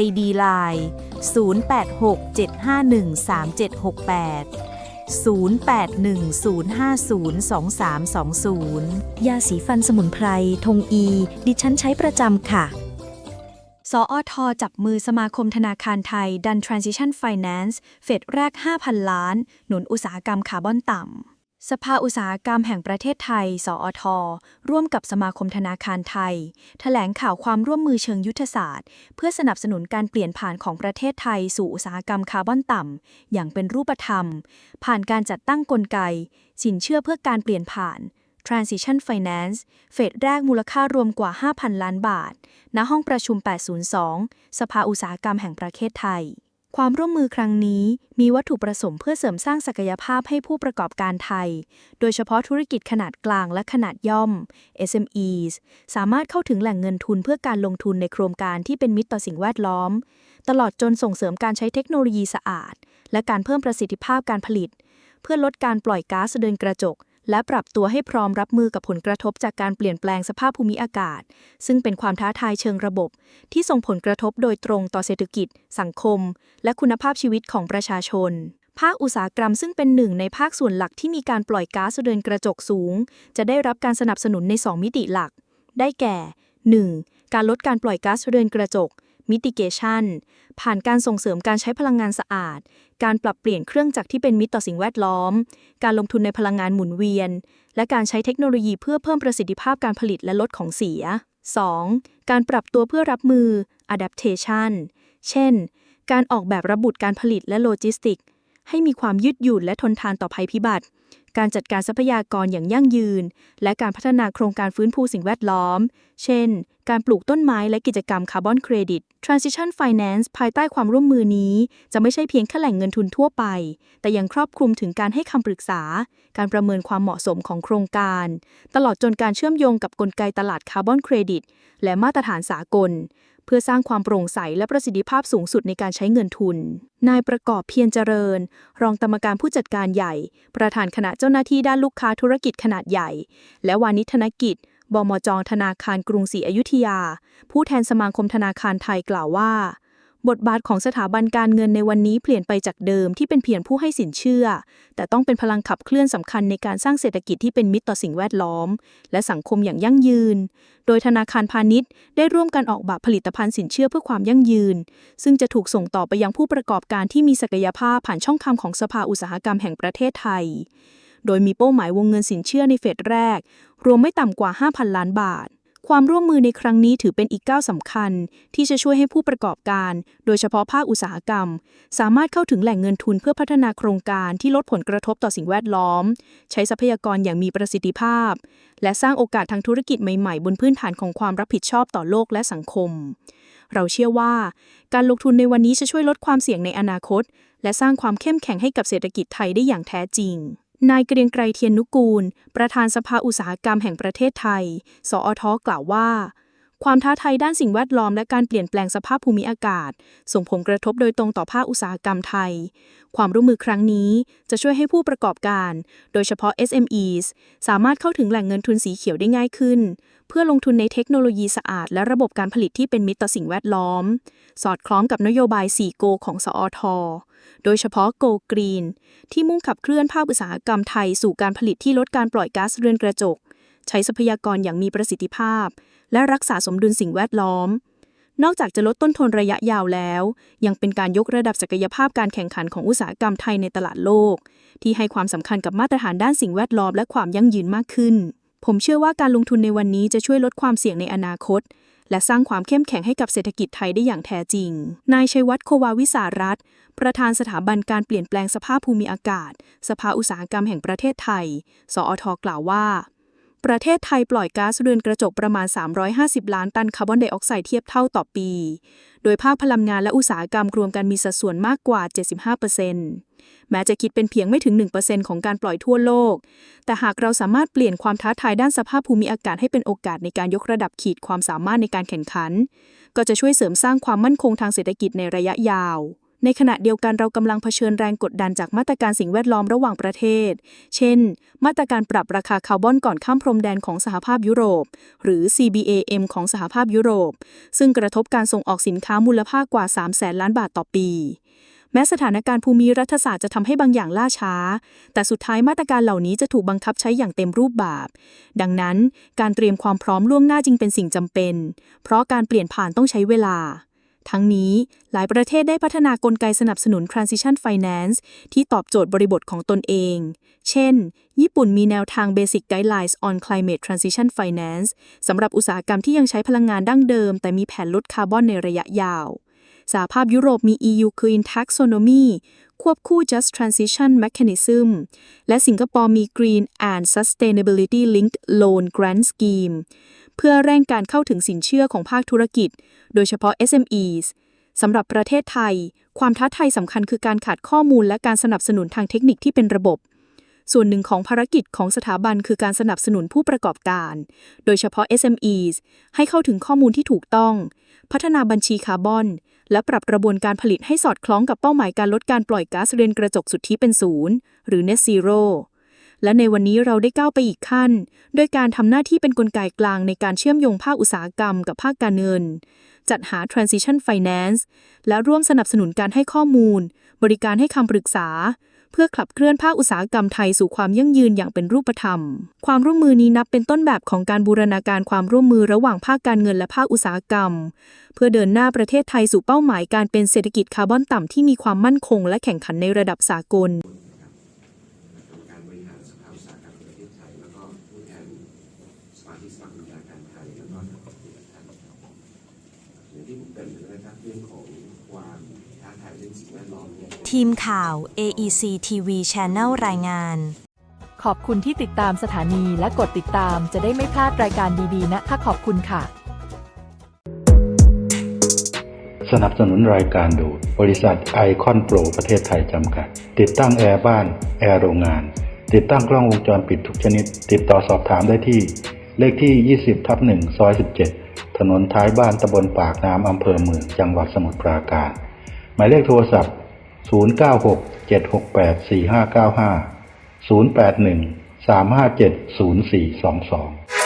ID Line 0867513768 0810502320 ยาสีฟันสมุนไพรธงอี ดิฉันใช้ประจำค่ะ สออทจับมือสมาคมธนาคารไทย ดัน Transition Finance เฟดแรก 5,000 ล้าน หนุนอุตสาหกรรมคาร์บอนต่ำ สภาอุตสาหกรรมแห่งประเทศไทย สอท ร่วมกับสมาคมธนาคารไทยแถลงข่าวความร่วมมือเชิงยุทธศาสตร์ เพื่อสนับสนุนการเปลี่ยนผ่านของประเทศไทยสู่อุตสาหกรรมคาร์บอนต่ำ อย่างเป็นรูปธรรม ผ่านการจัดตั้งกลไก สินเชื่อเพื่อการเปลี่ยนผ่าน Transition Finance เฟสแรกมูลค่ารวมกว่า 5,000 ล้านบาท ณ ห้องประชุม 802 สภาอุตสาหกรรมแห่งประเทศไทย ความร่วมมือครั้งนี้มีวัตถุประสงค์เพื่อเสริมสร้างศักยภาพให้ผู้ประกอบการไทย โดยเฉพาะธุรกิจขนาดกลางและขนาดย่อม SMEs สามารถเข้าถึงแหล่งเงินทุนเพื่อการลงทุนในโครงการที่เป็นมิตรต่อสิ่งแวดล้อม ตลอดจนส่งเสริมการใช้เทคโนโลยีสะอาด และการเพิ่มประสิทธิภาพการผลิต เพื่อลดการปล่อยก๊าซเรือนกระจก และปรับตัวให้พร้อมรับมือกับผลกระทบจากการเปลี่ยนแปลงสภาพภูมิอากาศ ซึ่งเป็นความท้าทายเชิงระบบ ที่ส่งผลกระทบโดยตรงต่อเศรษฐกิจ สังคม และคุณภาพชีวิตของประชาชน ภาคอุตสาหกรรมซึ่งเป็นหนึ่งในภาคส่วนหลักที่มีการปล่อยก๊าซเรือนกระจกสูง จะได้รับการสนับสนุนใน 2 มิติหลัก ได้แก่ 1. การลดการปล่อยก๊าซเรือนกระจก mitigation ผ่านการส่งเสริมการใช้พลังงานสะอาด การปรับเปลี่ยนเครื่องจักรที่เป็นมิตรต่อสิ่งแวดล้อม การลงทุนในพลังงานหมุนเวียน และการใช้เทคโนโลยีเพื่อเพิ่มประสิทธิภาพการผลิตและลดของเสีย 2. การปรับตัวเพื่อรับมือ adaptation เช่น การออกแบบระบบการผลิตและโลจิสติก ให้มีความยืดหยุ่นและทนทานต่อภัยพิบัติ การจัดการทรัพยากรอย่างยั่งยืน และการพัฒนาโครงการฟื้นฟูสิ่งแวดล้อม เช่น การปลูกต้นไม้และกิจกรรมคาร์บอนเครดิต Transition Finance ภายใต้ความร่วมมือนี้ จะไม่ใช่เพียงแค่แหล่งเงินทุนทั่วไป แต่ยังครอบคลุมถึงการให้คำปรึกษา การประเมินความเหมาะสมของโครงการ ตลอดจนการเชื่อมโยงกับกลไกตลาดคาร์บอนเครดิต และมาตรฐานสากลเพื่อสร้างความโปร่งใสและประสิทธิภาพสูงสุดในการใช้เงินทุน นายประกอบเพียรเจริญ รองกรรมการผู้จัดการใหญ่ ประธานคณะเจ้าหน้าที่ด้านลูกค้าธุรกิจขนาดใหญ่ และวานิธนกิจ บมจธนาคารกรุงศรีอยุธยา ผู้แทนสมาคมธนาคารไทยกล่าวว่า บทบาทของสถาบันการเงินในวันนี้เปลี่ยนไปจากเดิมที่เป็นเพียงผู้ให้สินเชื่อ แต่ต้องเป็นพลังขับเคลื่อนสำคัญในการสร้างเศรษฐกิจที่เป็นมิตรต่อสิ่งแวดล้อม และสังคมอย่างยั่งยืน โดยธนาคารพาณิชย์ ได้ร่วมกันออกแบบผลิตภัณฑ์สินเชื่อเพื่อความยั่งยืน ซึ่งจะถูกส่งต่อไปยังผู้ประกอบการที่มีศักยภาพผ่านช่องทางของสภาอุตสาหกรรมแห่งประเทศไทย โดยมีเป้าหมายวงเงินสินเชื่อในเฟสแรก รวมไม่ต่ำกว่า 5,000 ล้านบาท ความร่วมมือในครั้งนี้ถือเป็นอีกก้าวสำคัญ ที่จะช่วยให้ผู้ประกอบการ โดยเฉพาะภาคอุตสาหกรรม สามารถเข้าถึงแหล่งเงินทุนเพื่อพัฒนาโครงการที่ลดผลกระทบต่อสิ่งแวดล้อม ใช้ทรัพยากรอย่างมีประสิทธิภาพ และสร้างโอกาสทางธุรกิจใหม่ๆ บนพื้นฐานของความรับผิดชอบต่อโลกและสังคม เราเชื่อว่า การลงทุนในวันนี้จะช่วยลดความเสี่ยงในอนาคต และสร้างความเข้มแข็งให้กับเศรษฐกิจไทยได้อย่างแท้จริง นายเกรียงไกรเทียนนุกูล ประธานสภาอุตสาหกรรมแห่งประเทศไทย สอทกล่าวว่า ความท้าทายด้านสิ่งแวดล้อมและการเปลี่ยนแปลงสภาพภูมิอากาศ ส่งผลกระทบโดยตรงต่อภาคอุตสาหกรรมไทย ความร่วมมือครั้งนี้จะช่วยให้ผู้ประกอบการ โดยเฉพาะ SMEs สามารถเข้าถึงแหล่งเงินทุนสีเขียวได้ง่ายขึ้น เพื่อลงทุนในเทคโนโลยีสะอาด และระบบการผลิตที่เป็นมิตรต่อสิ่งแวดล้อม สอดคล้องกับนโยบาย 4 โก ของสอทโดยเฉพาะ Go Green ที่มุ่งขับเคลื่อนภาคอุตสาหกรรมไทยสู่การผลิตที่ลดการปล่อยก๊าซเรือนกระจก ใช้ทรัพยากรอย่างมีประสิทธิภาพ และรักษาสมดุลสิ่งแวดล้อม นอกจากจะลดต้นทุนระยะยาวแล้ว ยังเป็นการยกระดับศักยภาพการแข่งขันของอุตสาหกรรมไทยในตลาดโลก ที่ให้ความสำคัญกับมาตรฐานด้านสิ่งแวดล้อมและความยั่งยืนมากขึ้น ผมเชื่อว่าการลงทุนในวันนี้จะช่วยลดความเสี่ยงในอนาคต และสร้างความเข้มแข็งให้กับเศรษฐกิจไทยได้อย่างแท้จริง นายชัยวัฒน์โควาวิสารัตน์ประธานสถาบันการเปลี่ยนแปลงสภาพภูมิอากาศ สภาอุตสาหกรรมแห่งประเทศไทย สอทกล่าวว่า ประเทศไทยปล่อยก๊าซเรือนกระจกประมาณ 350 ล้านตันคาร์บอนไดออกไซด์เทียบเท่าต่อปี โดยภาคพลังงานและอุตสาหกรรมรวมกันมีสัดส่วนมากกว่า 75%แม้จะคิดเป็นเพียงไม่ถึง 1%ของการปล่อยทั่วโลก แต่หากเราสามารถเปลี่ยนความท้าทายด้านสภาพภูมิอากาศให้เป็นโอกาสในการยกระดับขีดความสามารถในการแข่งขัน ก็จะช่วยเสริมสร้างความมั่นคงทางเศรษฐกิจในระยะยาว ในขณะเดียวกันเรากำลังเผชิญแรงกดดันจากมาตรการสิ่งแวดล้อมระหว่างประเทศ เช่น มาตรการปรับราคาคาร์บอนก่อนข้ามพรมแดนของสหภาพยุโรป หรือ CBAM ของสหภาพยุโรป ซึ่งกระทบการส่งออกสินค้ามูลค่ากว่า3แสนล้านบาทต่อปี แม้สถานการณ์ภูมิรัฐศาสตร์จะทำให้บางอย่างล่าช้า แต่สุดท้ายมาตรการเหล่านี้จะถูกบังคับใช้อย่างเต็มรูปแบบดังนั้น การเตรียมความพร้อมล่วงหน้าจึงเป็นสิ่งจำเป็น เพราะการเปลี่ยนผ่านต้องใช้เวลา ทั้งนี้หลายประเทศได้พัฒนากลไกสนับสนุน transition finance ที่ตอบโจทย์บริบทของตนเอง เช่น ญี่ปุ่นมีแนวทาง basic guidelines on climate transition finance สำหรับอุตสาหกรรมที่ยังใช้พลังงานดั้งเดิม แต่มีแผนลดคาร์บอนในระยะยาว สหภาพยุโรปมี EU Green Taxonomy ควบคู่ Just Transition Mechanism และสิงคโปร์มี Green and Sustainability Linked Loan Grant Scheme พื่อเร่งการเข้าถึงสินเชื่อของภาคธุรกิจ โดยเฉพาะ SMEs สำหรับประเทศไทย ความท้าทายสำคัญคือการขาดข้อมูลและการสนับสนุนทางเทคนิคที่เป็นระบบ ส่วนหนึ่งของภารกิจของสถาบันคือการสนับสนุนผู้ประกอบการ โดยเฉพาะ SMEs ให้เข้าถึงข้อมูลที่ถูกต้อง พัฒนาบัญชีคาร์บอน และปรับกระบวนการผลิตให้สอดคล้องกับเป้าหมายการลดการปล่อยก๊าซเรือนกระจกสุทธิเป็นศูนย์หรือ net zero และในวันนี้เราได้ก้าวไปอีกขั้นด้วยการทำหน้าที่เป็นนกลไกกลางในการเชื่อมโยงภาคอุตสาหกรรมกับภาคการเงิน จัดหา transition finance และร่วมสนับสนุนการให้ข้อมูล บริการให้คำปรึกษา เพื่อขับเคลื่อนภาคอุตสาหกรรมไทยสู่ความยั่งยืนอย่างเป็นรูปธรรม ความร่วมมือนี้นับเป็นต้นแบบของการบูรณาการความร่วมมือระหว่างภาคการเงินและภาคอุตสาหกรรม เพื่อเดินหน้าประเทศไทยสู่เป้าหมายการเป็นเศรษฐกิจคาร์บอนต่ำที่มีความมั่นคง และแข่งขันในระดับสากล เรื่องของความท้าทายเรื่องสิ่งแวดล้อมเนี่ย ทีมข่าว AEC TV Channel รายงาน ขอบคุณที่ติดตามสถานีและกดติดตามจะได้ไม่พลาดรายการดีๆนะคะขอบคุณค่ะ สนับสนุนรายการโดยบริษัทไอคอนโปรประเทศไทยจำกัด ติดตั้งแอร์บ้าน แอร์โรงงาน ติดตั้งกล้องวงจรปิดทุกชนิด ติดต่อสอบถามได้ที่ เลขที่ 20ทับ1ซอย 17 ถนนท้ายบ้านตำบลปากน้ำอำเภอเมืองจังหวัดสมุทรปราการ หมายเลขโทรศัพท์ 096 768 4595 081 357 0422